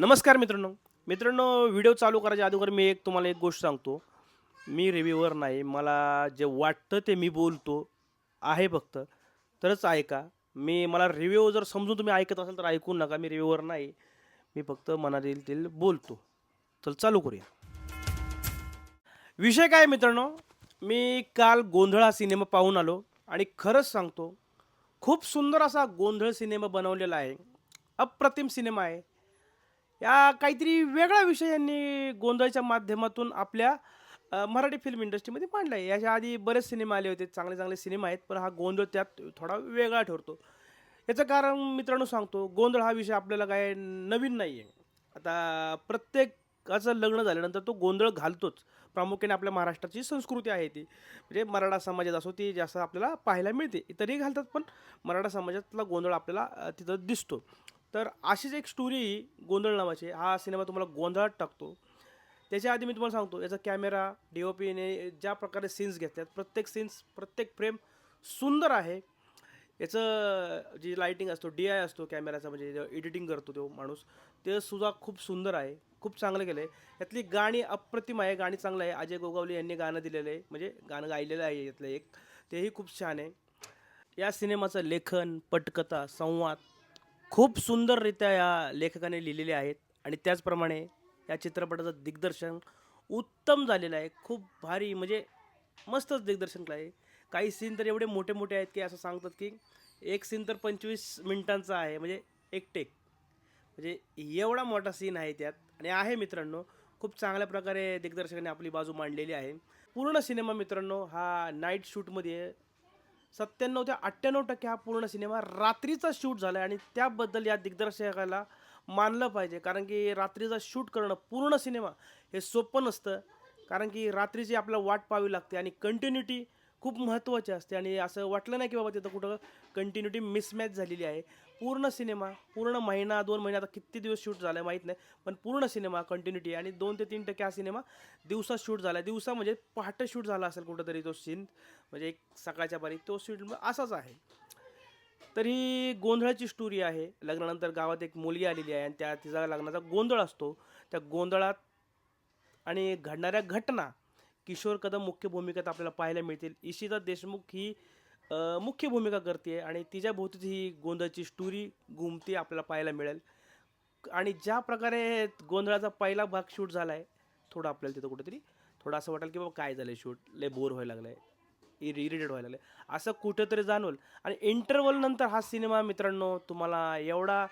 नमस्कार मित्रांनो. मित्रांनो व्हिडिओ चालू करायच्या अगोदर मी एक तुम्हाला एक गोष्ट सांगतो. मी रिव्ह्यूवर नाही. मला जे वाटतं ते मी बोलतो. आहे फक्त. तरच ऐका. मी मला रिव्ह्यू जर समजून तुम्ही ऐकत असाल तर ऐकू नका. मी रिव्ह्यूवर नाही. मी फक्त मनात येईल ते बोलतो. चल चालू करूया. विषय काय मित्रांनो? मी काल गोंधळ हा सिनेमा पाहून आलो. आणि खरंच सांगतो खूप सुंदर असा गोंधळ सिनेमा बनवलेला आहे. अप्रतिम सिनेमा आहे. या काहीतरी वेगळा विषय यांनी गोंधळच्या माध्यमातून आपल्या अ, मराठी फिल्म इंडस्ट्रीमध्ये मांडला आहे याच्या आधी बरेच सिनेमा आले होते चांगले चांगले सिनेमा आहेत पण हा गोंधळ त्यात थोडा वेगळा ठरतो. याचं कारण मित्रांनो सांगतो गोंधळ हा विषय आपल्याला काय नवीन नाही आहे आता प्रत्येकाचं लग्न झाल्यानंतर तो गोंधळ घालतोच. प्रामुख्याने आपल्या महाराष्ट्राची संस्कृती आहे ती. म्हणजे मराठा समाजात असो ती जास्त आपल्याला पाहायला मिळते. इतरही घालतात पण मराठा समाजातला गोंधळ आपल्याला अ, तिथं दिसतो. तर अशीच एक स्टोरी गोंधळ नावाची हा सिनेमा तुम्हाला गोंधळात टाकतो. त्याच्या आधी मी तुम्हाला सांगतो याचा कॅमेरा डी ओ पीने ज्या प्रकारे सीन्स घेतल्यात प्रत्येक सीन्स प्रत्येक फ्रेम सुंदर आहे. याचं जी लाईटिंग असतो डी आय असतो कॅमेराचा म्हणजे एडिटिंग करतो तो माणूस ते सुद्धा खूप सुंदर आहे. खूप चांगलं केलं आहे यातली गाणी अप्रतिम आहे. गाणी चांगलं आहे. अजय गोगावले यांनी गाणं दिलेलं आहे. म्हणजे गाणं गायलेलं आहे यातलं एक. तेही खूप छान आहे. या सिनेमाचं लेखन पटकथा संवाद खूप सुंदररित्या या लेखकाने लिहिलेले आहेत आणि त्याचप्रमाणे या चित्रपटाचं दिग्दर्शन उत्तम झालेलं आहे. खूप भारी म्हणजे मस्तच दिग्दर्शन केलं आहे काही सीन तर एवढे मोठे मोठे आहेत की असं सांगतात की एक सीन तर पंचवीस मिनिटांचा आहे म्हणजे एक टेक म्हणजे एवढा मोठा सीन आहे त्यात. आणि आहे मित्रांनो खूप चांगल्या प्रकारे दिग्दर्शकाने आपली बाजू मांडलेली आहे. पूर्ण सिनेमा मित्रांनो हा नाईट शूटमध्ये सत्त्याण्णव ते अठ्ठ्याण्णव टक्के हा पूर्ण सिनेमा रात्रीचा शूट झाला आहे आणि त्याबद्दल या दिग्दर्शकाला मानलं पाहिजे. कारण की रात्रीचा शूट करणं पूर्ण सिनेमा हे सोपं नसतं. कारण की रात्रीची आपल्याला वाट पाहावी लागते आणि कंटिन्युटी खूप महत्त्वाची असते. आणि असं वाटलं नाही की बाबा तिथं कुठं कंटिन्युटी मिसमॅच झालेली आहे. पूर्ण सिनेमा पूर्ण महिना दोन महिने आता किती दिवस शूट झाला आहे माहीत नाही पण पूर्ण सिनेमा कंटिन्युटी आणि दोन ते तीन टक्के हा सिनेमा दिवसा शूट झाला आहे दिवसा म्हणजे पहाटे शूट झाला असेल कुठंतरी तो सीन म्हणजे एक सकाळच्या पारी तो शूट असाच आहे. तर ही गोंधळाची स्टोरी आहे. लग्नानंतर गावात एक मुलगी आलेली आहे आणि त्या तिचा लग्नाचा गोंधळ असतो. त्या गोंधळात आणि घडणाऱ्या घटना किशोर कदम मुख्य भूमिकेत आपल्याला पाहायला मिळतील. इशिता देशमुख ही मुख्य भूमिका करते आणि तिच्या भोवतीच ही गोंधळाची स्टोरी घुमती आपल्याला पाहायला मिळेल. आणि ज्या प्रकारे गोंधळाचा पहिला भाग शूट झाला आहे थोडा आपल्याला तिथं कुठेतरी थोडं असं वाटेल की बाबा काय झालं शूट लय बोर व्हायला लागलं आहे इरि इरिटेड व्हायला लागलं असं कुठंतरी जाणवल. आणि इंटरवल नंतर हा सिनेमा मित्रांनो तुम्हाला एवढा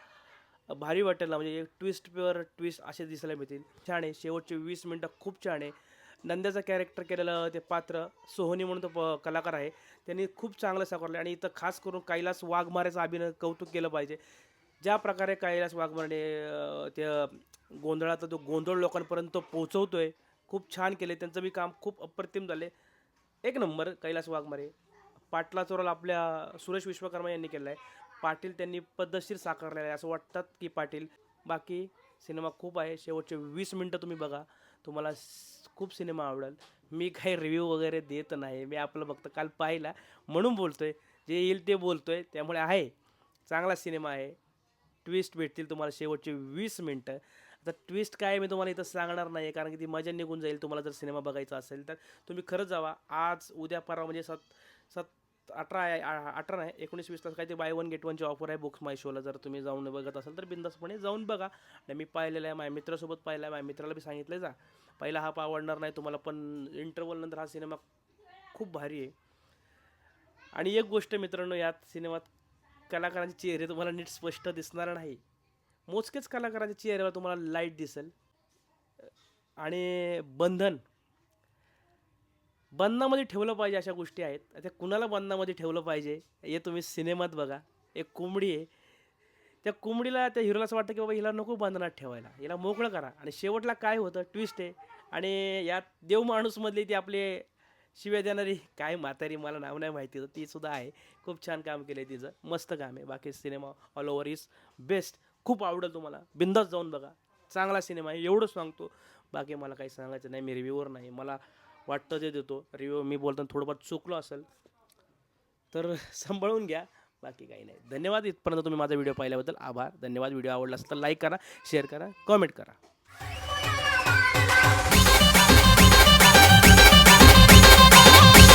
भारी वाटेल ना म्हणजे ट्विस्ट प्युअर ट्विस्ट असे दिसायला मिळतील. छान आहे. शेवटचे वीस मिनटं खूप छान आहे. नंद्याचं कॅरेक्टर केलेलं ते पात्र सोहनी म्हणून तो प- कलाकार आहे. त्यांनी खूप चांगलं साकारलं आणि इथं खास करून कैलास वाघमारेचा अभिनय कौतुक केलं पाहिजे. ज्या प्रकारे कैलास वाघमारे त्या गोंधळाचा जो गोंधळ लोकांपर्यंत पोहोचवतो आहे खूप छान केले त्यांचं बी काम खूप अप्रतिम झाले एक नंबर कैलास वाघमारे. पाटलाचा रोल आपल्या सुरेश विश्वकर्मा यांनी केला आहे पाटील त्यांनी पद्धतशीर साकारलेला आहे असं वाटतात की पाटील. बाकी सिनेमा खूप आहे. शेवटचे वीस मिनटं तुम्ही बघा. तुम्हाला खूप सिनेमा आवडेल. मी काही रिव्ह्यू वगैरे देत नाही. मी आपलं फक्त काल पाहिला. म्हणून बोलतो आहे जे येईल ते बोलतो आहे त्यामुळे आहे. चांगला सिनेमा आहे. ट्विस्ट भेटतील तुम्हाला शेवटचे वीस मिनटं. आता ट्विस्ट काय आहे मी तुम्हाला इथं सांगणार नाही कारण की ती मजा निघून जाईल. तुम्हाला जर सिनेमा बघायचा असेल तर. तुम्ही खरंच जावा. आज उद्या परवा म्हणजे सत सत अठरा आहे अठरा नाही एकोणीस वीस तास काय ते बाय वन गेट वनची ऑफर आहे बुक्स माय शोला जर तुम्ही जाऊन बघत असाल तर बिंदासपणे जाऊन बघा. आणि मी पाहिलेलं आहे माझ्या मित्रासोबत पाहिलं आहे माझ्या मित्राला बी सांगितलं जा. पहिला हा आवडणार नाही तुम्हाला पण इंटरवलनंतर हा सिनेमा खूप भारी आहे. आणि एक गोष्ट मित्रांनो यात सिनेमात कलाकारांचे चेहरे तुम्हाला नीट स्पष्ट दिसणार नाही. मोजकेच कलाकारांच्या चेहऱ्यावर तुम्हाला लाइट दिसेल. आणि बंधन बंधनामध्ये ठेवलं पाहिजे अशा गोष्टी आहेत. त्या कुणाला बंधनामध्ये ठेवलं पाहिजे? हे तुम्ही सिनेमात बघा. एक कोंबडी आहे. त्या कोंबडीला त्या हिरोला असं वाटतं की बाबा हिला नको बंधनात ठेवायला. हिला मोकळं करा. आणि शेवटला काय होतं? ट्विस्ट आहे. आणि यात देव माणूसमधली ती आपले शिव्या देणारी काय म्हातारी मला नाव नाही माहिती. होतं ती सुद्धा आहे. खूप छान काम केलं आहे तिचं. मस्त काम आहे. बाकी cinema all over is best खूप आवडेल तुम्हाला. बिंदास जाऊन बघा. चांगला सिनेमा आहे. एवढंच सांगतो. बाकी मला काही सांगायचं नाही. मी रिव्ह्यूवर नाही. मला वाटतं ते देतो. रिव्ह्यू मी बोलताना थोडंफार चुकलो असेल तर सांभाळून घ्या. बाकी काही नाही. धन्यवाद इथपर्यंत तुम्ही माझा व्हिडिओ पाहिल्याबद्दल. आभार. धन्यवाद. व्हिडिओ आवडला असेल तर लाईक करा शेअर करा कमेंट करा.